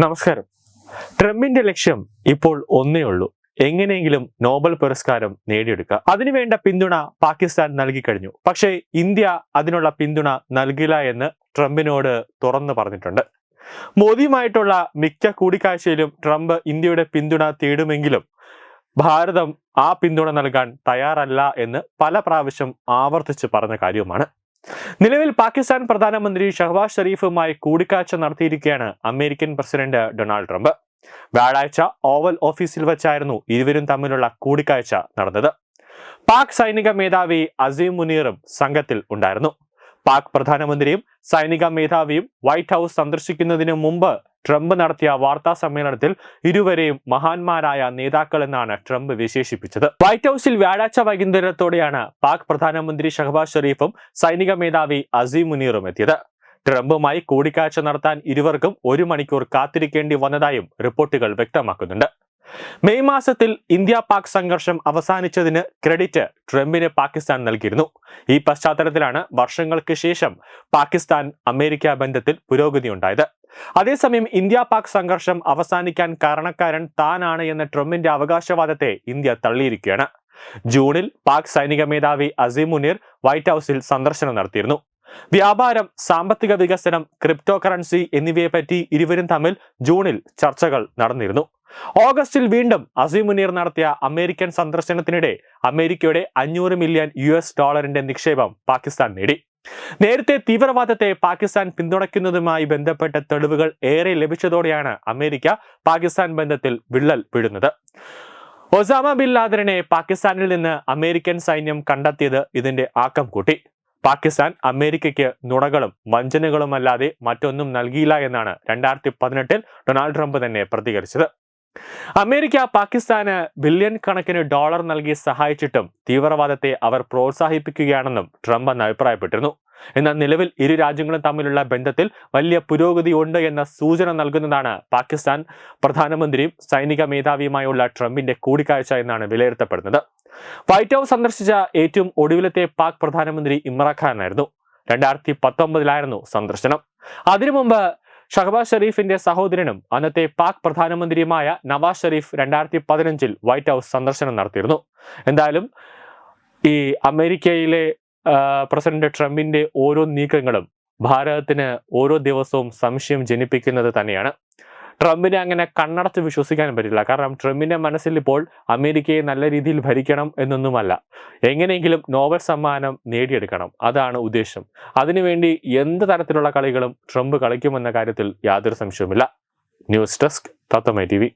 നമസ്കാരം. ട്രംപിന്റെ ലക്ഷ്യം ഇപ്പോൾ ഒന്നേ ഉള്ളൂ. എങ്ങനെയെങ്കിലും നോബൽ പുരസ്കാരം നേടിയെടുക്കുക. അതിനുവേണ്ട പിന്തുണ പാകിസ്ഥാൻ നൽകി കഴിഞ്ഞു. പക്ഷേ ഇന്ത്യ അതിനുള്ള പിന്തുണ നൽകില്ല എന്ന് ട്രംപിനോട് തുറന്നു പറഞ്ഞിട്ടുണ്ട്. മോദിയുമായിട്ടുള്ള മിക്ക കൂടിക്കാഴ്ചയിലും ട്രംപ് ഇന്ത്യയുടെ പിന്തുണ തേടുമെങ്കിലും ഭാരതം ആ പിന്തുണ നൽകാൻ തയ്യാറല്ല എന്ന് പല പ്രാവശ്യം ആവർത്തിച്ച് പറഞ്ഞ കാര്യവുമാണ്. നിലവിൽ പാകിസ്ഥാൻ പ്രധാനമന്ത്രി ഷഹബാസ് ഷെരീഫുമായി കൂടിക്കാഴ്ച നടത്തിയിരിക്കുകയാണ് അമേരിക്കൻ പ്രസിഡന്റ് ഡൊണാൾഡ് ട്രംപ്. വ്യാഴാഴ്ച ഓവൽ ഓഫീസിൽ വെച്ചായിരുന്നു ഇരുവരും തമ്മിലുള്ള കൂടിക്കാഴ്ച നടന്നത്. പാക് സൈനിക മേധാവി അസീം മുനീറും സംഘത്തിൽ ഉണ്ടായിരുന്നു. പാക് പ്രധാനമന്ത്രിയും സൈനിക മേധാവിയും വൈറ്റ് ഹൗസ് സന്ദർശിക്കുന്നതിന് മുമ്പ് ട്രംപ് നടത്തിയ വാർത്താ സമ്മേളനത്തിൽ ഇരുവരെയും മഹാന്മാരായ നേതാക്കൾ എന്നാണ് ട്രംപ് വിശേഷിപ്പിച്ചത്. വൈറ്റ് ഹൗസിൽ വ്യാഴാഴ്ച വൈകുന്നേരത്തോടെയാണ് പാക് പ്രധാനമന്ത്രി ഷഹബാസ് ഷെരീഫും സൈനിക മേധാവി അസീം മുനീറും എത്തിയത്. ട്രംപുമായി കൂടിക്കാഴ്ച നടത്താൻ ഇരുവർക്കും ഒരു മണിക്കൂർ കാത്തിരിക്കേണ്ടി വന്നതായും റിപ്പോർട്ടുകൾ വ്യക്തമാക്കുന്നുണ്ട്. മെയ് മാസത്തിൽ ഇന്ത്യ പാക് സംഘർഷം അവസാനിച്ചതിന് ക്രെഡിറ്റ് ട്രംപിന് പാകിസ്ഥാൻ നൽകിയിരുന്നു. ഈ പശ്ചാത്തലത്തിലാണ് വർഷങ്ങൾക്ക് ശേഷം പാകിസ്ഥാൻ അമേരിക്ക ബന്ധത്തിൽ പുരോഗതി ഉണ്ടായത് അതേസമയം ഇന്ത്യ പാക് സംഘർഷം അവസാനിക്കാൻ കാരണക്കാരൻ താനാണ് എന്ന ട്രംപിന്റെ അവകാശവാദത്തെ ഇന്ത്യ തള്ളിയിരിക്കുകയാണ്. ജൂണിൽ പാക് സൈനിക മേധാവി അസീം മുനീർ വൈറ്റ് ഹൗസിൽ സന്ദർശനം നടത്തിയിരുന്നു. വ്യാപാരം സാമ്പത്തിക വികസനം ക്രിപ്റ്റോ കറൻസി എന്നിവയെപ്പറ്റി ഇരുവരും തമ്മിൽ ജൂണിൽ ചർച്ചകൾ നടന്നിരുന്നു. ഓഗസ്റ്റിൽ വീണ്ടും അസീം മുനീർ നടത്തിയ അമേരിക്കൻ സന്ദർശനത്തിനിടെ അമേരിക്കയുടെ അഞ്ഞൂറ് മില്യൺ യു ഡോളറിന്റെ നിക്ഷേപം പാകിസ്ഥാൻ നേടി. നേരത്തെ തീവ്രവാദത്തെ പാകിസ്ഥാൻ പിന്തുണയ്ക്കുന്നതുമായി ബന്ധപ്പെട്ട തെളിവുകൾ ഏറെ ലഭിച്ചതോടെയാണ് അമേരിക്ക പാകിസ്ഥാൻ ബന്ധത്തിൽ വിള്ളൽ വീഴുന്നത്. ഒസാമ ബിൻ ലാദറിനെ പാകിസ്ഥാനിൽ നിന്ന് അമേരിക്കൻ സൈന്യം കണ്ടെത്തിയത് ഇതിന്റെ ആക്കം കൂട്ടി. പാകിസ്ഥാൻ അമേരിക്കയ്ക്ക് നുണകളും വഞ്ചനകളുമല്ലാതെ മറ്റൊന്നും നൽകിയില്ല എന്നാണ് രണ്ടായിരത്തി പതിനെട്ടിൽ ഡൊണാൾഡ് ട്രംപ് തന്നെ പ്രതികരിച്ചത്. അമേരിക്ക പാകിസ്ഥാന് ബില്യൺ കണക്കിന് ഡോളർ നൽകി സഹായിച്ചിട്ടും തീവ്രവാദത്തെ അവർ പ്രോത്സാഹിപ്പിക്കുകയാണെന്നും ട്രംപ് അന്ന് അഭിപ്രായപ്പെട്ടിരുന്നു. എന്നാൽ നിലവിൽ ഇരു രാജ്യങ്ങളും തമ്മിലുള്ള ബന്ധത്തിൽ വലിയ പുരോഗതി ഉണ്ട് എന്ന സൂചന നൽകുന്നതാണ് പാകിസ്ഥാൻ പ്രധാനമന്ത്രിയും സൈനിക മേധാവിയുമായുള്ള ട്രംപിന്റെ കൂടിക്കാഴ്ച എന്നാണ് വിലയിരുത്തപ്പെടുന്നത്. വൈറ്റ് ഹൗസ് സന്ദർശിച്ച ഏറ്റവും ഒടുവിലത്തെ പാക് പ്രധാനമന്ത്രി ഇമ്രാഖാനായിരുന്നു രണ്ടായിരത്തി പത്തൊമ്പതിലായിരുന്നു സന്ദർശനം. അതിനു മുമ്പ് ഷഹബാസ് ഷെരീഫിന്റെ സഹോദരനും അന്നത്തെ പാക് പ്രധാനമന്ത്രിയുമായ നവാസ് ഷെരീഫ് രണ്ടായിരത്തി പതിനഞ്ചിൽ വൈറ്റ് ഹൗസ് സന്ദർശനം നടത്തിയിരുന്നു. എന്തായാലും ഈ അമേരിക്കയിലെ പ്രസിഡന്റ് ട്രംപിന്റെ ഓരോ നീക്കങ്ങളും ഭാരതത്തിന് ഓരോ ദിവസവും സംശയം ജനിപ്പിക്കുന്നത് തന്നെയാണ്. ട്രംപിനെ അങ്ങനെ കണ്ണടച്ച് വിശ്വസിക്കാൻ പറ്റില്ല. കാരണം ട്രംപിന്റെ മനസ്സിൽ ഇപ്പോൾ അമേരിക്കയെ നല്ല രീതിയിൽ ഭരിക്കണം എന്നൊന്നുമല്ല. എങ്ങനെയെങ്കിലും നോബൽ സമ്മാനം നേടിയെടുക്കണം. അതാണ് ഉദ്ദേശം. അതിനുവേണ്ടി എന്ത് തരത്തിലുള്ള കളികളും ട്രംപ് കളിക്കുമെന്ന കാര്യത്തിൽ യാതൊരു സംശയവുമില്ല. ന്യൂസ് ഡെസ്ക് തത്തമ്മ ടി